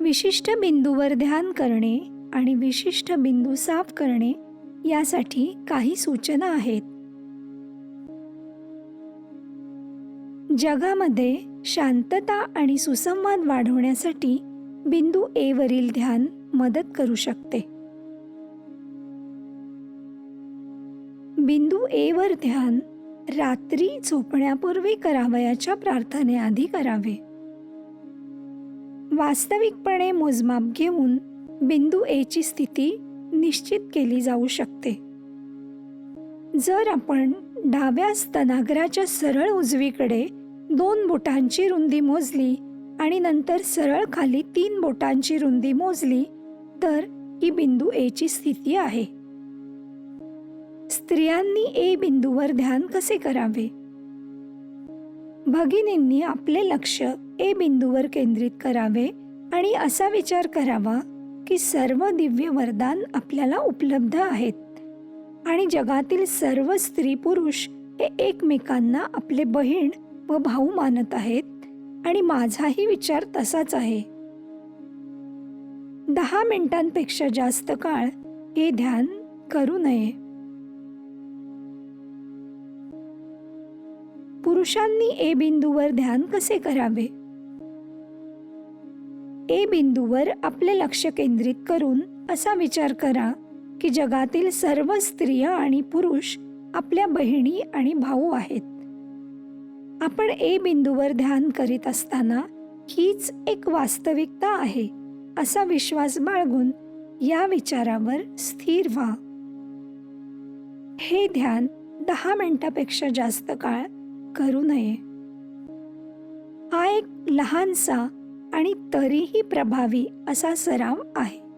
विशिष्ट बिंदूवर ध्यान करणे आणि विशिष्ट बिंदू साफ करणे यासाठी काही सूचना आहेत. जगामध्ये शांतता आणि सुसंवाद वाढवण्यासाठी बिंदू ए वरील ध्यान मदत करू शकते. बिंदू ए वर ध्यान रात्री झोपण्यापूर्वी करावयाच्या प्रार्थनेआधी करावे. वास्तविकपणे मोजमाप घेऊन बिंदू एची स्थिती निश्चित केली जाऊ शकते. जर आपण डाव्या स्तनाग्राच्या सरळ उजवीकडे दोन बोटांची रुंदी मोजली आणि नंतर सरळ खाली तीन बोटांची रुंदी मोजली तर ही बिंदू एची स्थिती आहे. स्त्रियांनी ए बिंदूवर ध्यान कसे करावे? भगिनींनी आपले लक्ष ए बिंदूवर केंद्रित करावे आणि असा विचार करावा की सर्व दिव्य वरदान आपल्याला उपलब्ध आहेत. आणि जगातील सर्व स्त्री पुरुष हे एकमेकांना आपले बहीण व भाऊ मानत आहेत आणि माझाही विचार तसाच आहे. दहा मिनिटांपेक्षा जास्त काळ हे ध्यान करू नये. पुरुषांनी ए बिंदूवर ध्यान कसे करावे? ए बिंदूवर आपले लक्ष केंद्रित करून असा विचार करा की जगातील सर्व स्त्रिया आणि पुरुष आपल्या बहिणी आणि भाऊ आहेत. आपण ए बिंदूवर ध्यान करीत असताना हीच एक वास्तविकता आहे असा विश्वास बाळगून या विचारावर स्थिर व्हा. हे ध्यान दहा मिनिटापेक्षा जास्त काळ करू नये. हा एक लहानसा आणि तरीही प्रभावी असा सराव आहे.